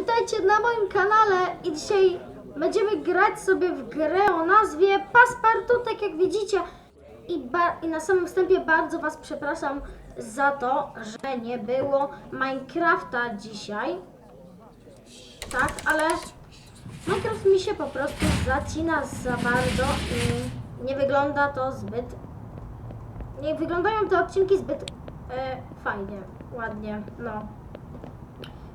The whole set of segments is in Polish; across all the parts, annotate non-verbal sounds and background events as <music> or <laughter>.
witajcie na moim kanale i dzisiaj będziemy grać sobie w grę o nazwie Passepartout, tak jak widzicie. I, I na samym wstępie bardzo Was przepraszam za to, że nie było Minecrafta dzisiaj. Tak, ale Minecraft mi się po prostu zacina za bardzo i nie wygląda to zbyt... Nie wyglądają te odcinki zbyt e, fajnie, ładnie, no.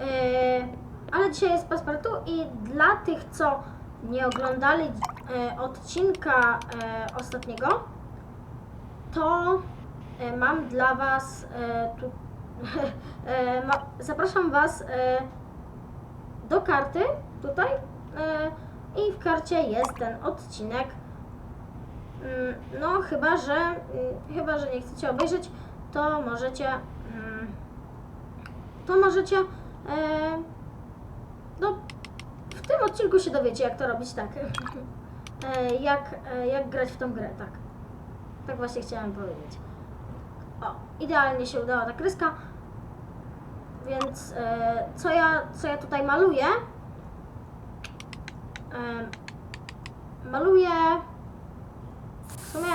E, ale dzisiaj jest Passepartout i dla tych, co nie oglądali e, odcinka e, ostatniego, to e, mam dla Was e, tu, <laughs> e, ma, zapraszam Was e, do karty tutaj e, i w karcie jest ten odcinek. Mm, No chyba, że mm, chyba, że nie chcecie obejrzeć, to możecie mm, to możecie e, no w tym odcinku się dowiecie jak to robić tak. <laughs> E, jak, e, jak grać w tą grę, tak. Tak właśnie chciałem powiedzieć. O, idealnie się udała ta kreska. Więc e, co, ja, co ja tutaj maluję? E, maluję w sumie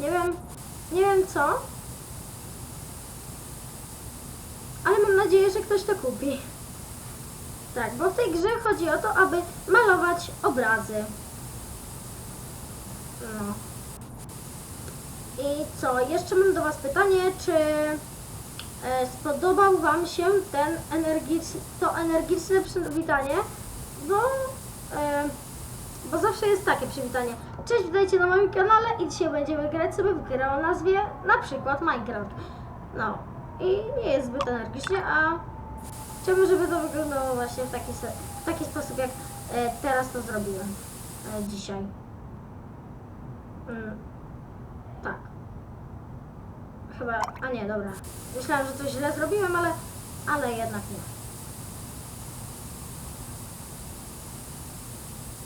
nie wiem nie wiem co ale mam nadzieję, że ktoś to kupi. Tak, bo w tej grze chodzi o to, aby malować obrazy. No. I co? Jeszcze mam do Was pytanie, czy e, spodobał Wam się ten energiczny, to energiczne przywitanie? Bo, e, bo zawsze jest takie przywitanie. Cześć, witajcie na moim kanale i dzisiaj będziemy grać sobie w grę o nazwie na przykład Minecraft. No i nie jest zbyt energicznie, a chciałbym, żeby to wyglądało właśnie w taki, w taki sposób, jak e, teraz to zrobiłem e, dzisiaj. Mm, tak. Chyba, a nie, dobra. Myślałam, że coś źle zrobiłem, ale, ale jednak nie.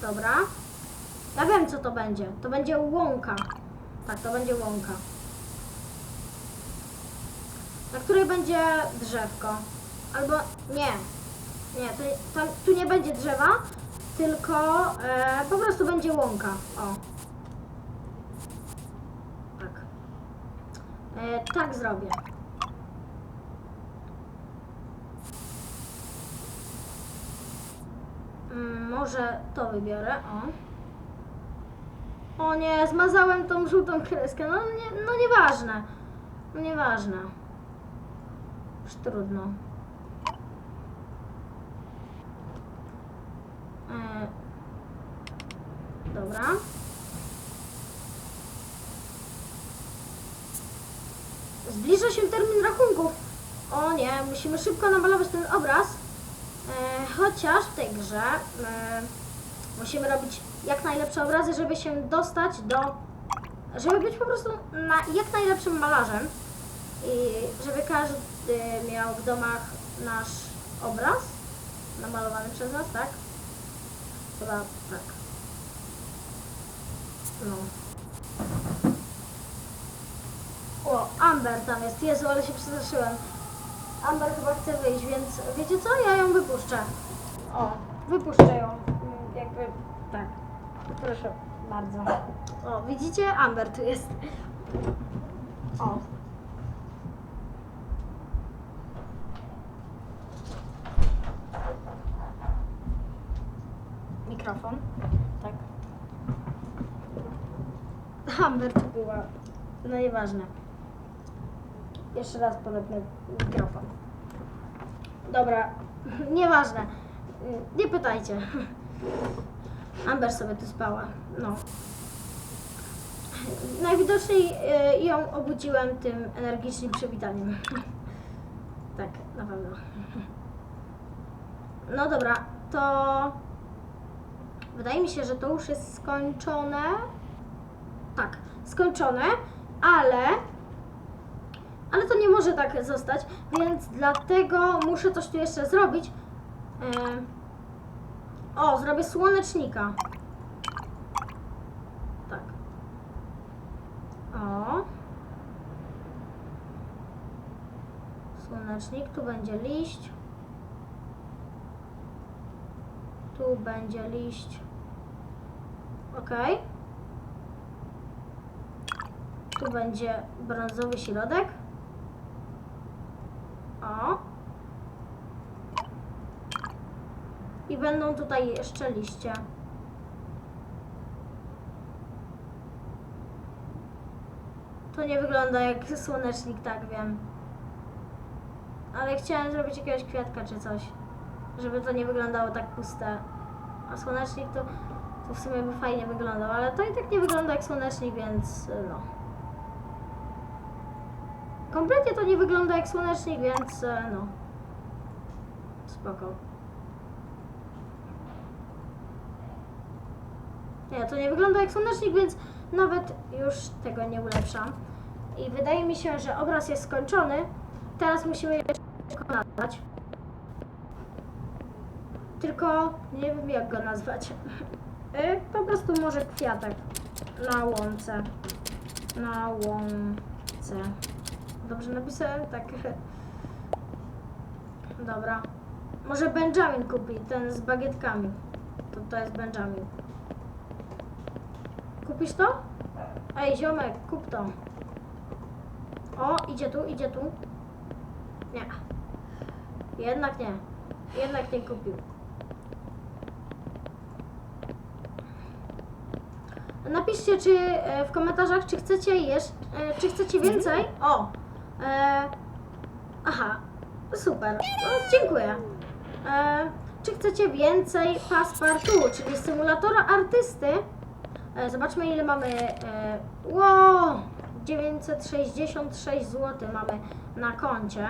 Dobra. Ja wiem, co to będzie. To będzie łąka. Tak, to będzie łąka na której będzie drzewko. Albo nie. Nie, to, tu nie będzie drzewa, tylko e, po prostu będzie łąka. O. Tak. E, tak zrobię. Mm, może to wybiorę. O. O nie, zmazałem tą żółtą kreskę. No, nie, no nieważne. No nieważne. Już trudno. E, dobra. Zbliża się termin rachunków. O nie, musimy szybko namalować ten obraz. E, chociaż w tej grze e, musimy robić jak najlepsze obrazy, żeby się dostać do... Żeby być po prostu na, jak najlepszym malarzem i żeby każdy miał w domach nasz obraz namalowany przez nas, tak? Tak. No. O, Amber tam jest. Jezu, ale się przestraszyłem. Amber chyba chce wyjść, więc wiecie co? Ja ją wypuszczę. O, wypuszczę ją. Mm, Jakby, tak. Proszę bardzo. O, widzicie? Amber tu jest. O. Mikrofon. Tak. Amber tu była. No nieważne. Jeszcze raz podepnę mikrofon. Dobra, <laughs> nieważne. Nie pytajcie. <laughs> Amber sobie tu spała. No. Najwidoczniej e, ją obudziłem tym energicznym przywitaniem. <laughs> tak, na pewno. No dobra, to wydaje mi się, że to już jest skończone. Tak, skończone, ale ale to nie może tak zostać, więc dlatego muszę coś tu jeszcze zrobić. Em, o, zrobię słonecznika. Tak. O. Słonecznik, tu będzie liść. Tu będzie liść. Ok. Tu będzie brązowy środek. O. I będą tutaj jeszcze liście. To nie wygląda jak słonecznik, tak wiem. Ale chciałem zrobić jakiegoś kwiatka czy coś. Żeby to nie wyglądało tak puste. A słonecznik to, to w sumie by fajnie wyglądał, ale to i tak nie wygląda jak słonecznik, więc y, no. Kompletnie to nie wygląda jak słonecznik, więc y, no. Spoko. Nie, to nie wygląda jak słonecznik, więc nawet już tego nie ulepszam. I wydaje mi się, że obraz jest skończony. Teraz musimy jeszcze go nazwać. Tylko nie wiem jak go nazwać. Y, Po prostu może kwiatek na łące. Na łące. Dobrze napisałem? Tak. Dobra. Może Benjamin kupi, ten z bagietkami. To, to jest Benjamin. Kupisz to? Ej, ziomek, kup to. O, idzie tu, idzie tu. Nie. Jednak nie. Jednak nie kupił. Napiszcie czy e, w komentarzach, czy chcecie jeszcze, e, czy chcecie więcej. O! E, aha, super. No, dziękuję. E, czy chcecie więcej Passepartout, czyli symulatora artysty? E, zobaczmy ile mamy. E, wow! 966 zł mamy na koncie.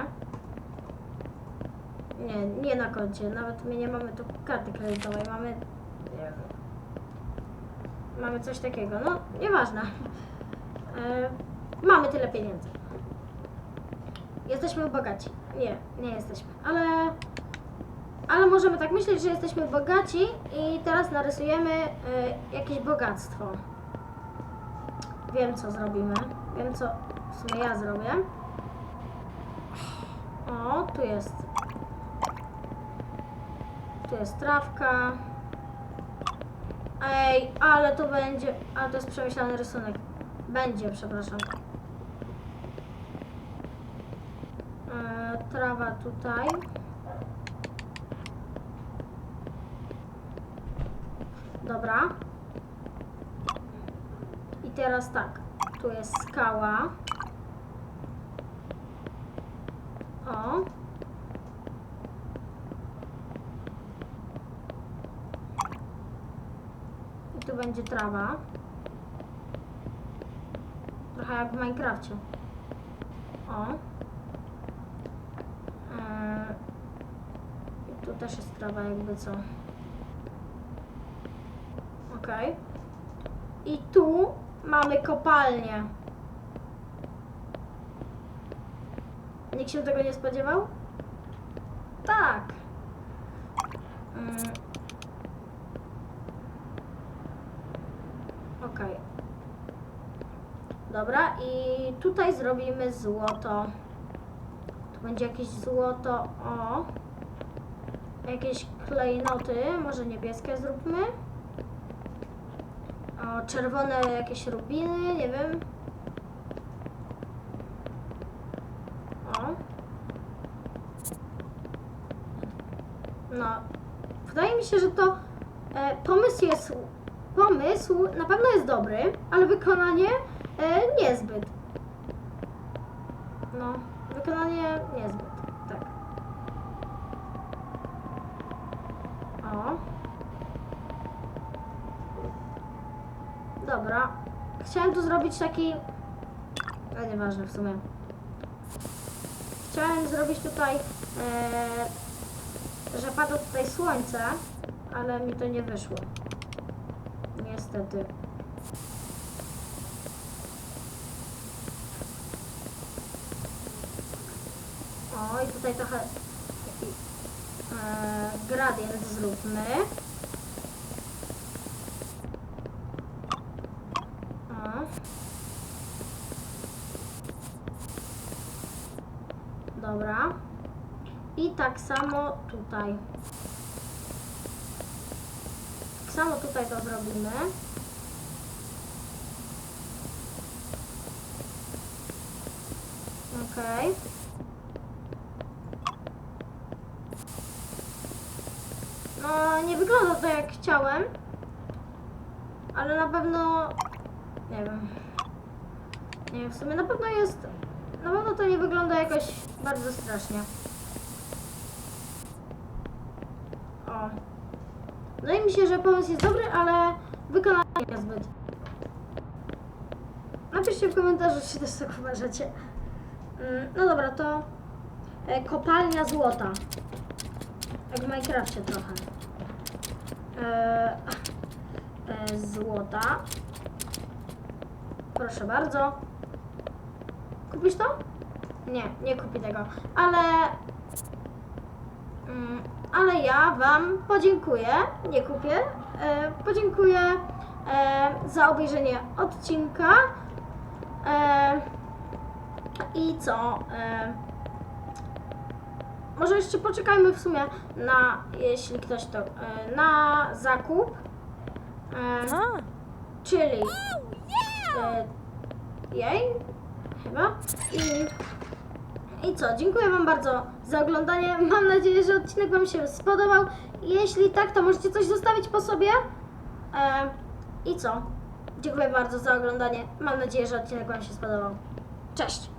Nie, nie na koncie, nawet my nie mamy tu karty kredytowej, mamy. Mamy coś takiego, no nieważne. E, mamy tyle pieniędzy. Jesteśmy bogaci. Nie, nie jesteśmy, ale. Ale możemy tak myśleć, że jesteśmy bogaci i teraz narysujemy e, jakieś bogactwo. Wiem co zrobimy. Wiem co w sumie ja zrobię. O, tu jest. Tu jest trawka. Ej, ale to będzie. Ale to jest przemyślany rysunek. Będzie, przepraszam. E, trawa tutaj. Dobra. I teraz tak. Tu jest skała. O. tu będzie trawa. Trochę jak w Minecrafcie. O. I tu też jest trawa jakby co. Okej. I tu mamy kopalnię. Nikt się tego nie spodziewał? Tak. Mm. Okej. Dobra, i tutaj zrobimy złoto. Tu będzie jakieś złoto, o. Jakieś klejnoty, może niebieskie zróbmy. O, czerwone jakieś rubiny, nie wiem. O. No. Wydaje mi się, że to e, pomysł jest. Pomysł na pewno jest dobry, ale wykonanie e, niezbyt. No, wykonanie niezbyt. Tak. O. Dobra. Chciałem tu zrobić taki. No nieważne w sumie. Chciałem zrobić tutaj, e, że pada tutaj słońce, ale mi to nie wyszło. Niestety. O, i tutaj trochę taki e, gradient zróbmy. O. Dobra. I tak samo tutaj. samo tutaj to zrobimy. Okej. No, nie wygląda to jak chciałem. Ale na pewno... Nie wiem. Nie wiem, w sumie na pewno jest... Na pewno to nie wygląda jakoś bardzo strasznie. O. Wydaje mi się, że pomysł jest dobry, ale wykonanie niezbyt. Napiszcie w komentarzu, czy też tak uważacie. Mm, No dobra, to e, kopalnia złota. Jak w Minecrafcie trochę. E, e, złota. Proszę bardzo. Kupisz to? Nie, nie kupi tego. Ale. Mm, ale ja Wam podziękuję. Nie kupię. E, podziękuję e, za obejrzenie odcinka. E, I co? E, może jeszcze poczekajmy w sumie na, jeśli ktoś to, e, na zakup. E, czyli e, jej chyba i i co, dziękuję Wam bardzo za oglądanie. Mam nadzieję, że odcinek Wam się spodobał. Jeśli tak, to możecie coś zostawić po sobie. E, I co? Dziękuję bardzo za oglądanie. Mam nadzieję, że odcinek Wam się spodobał. Cześć!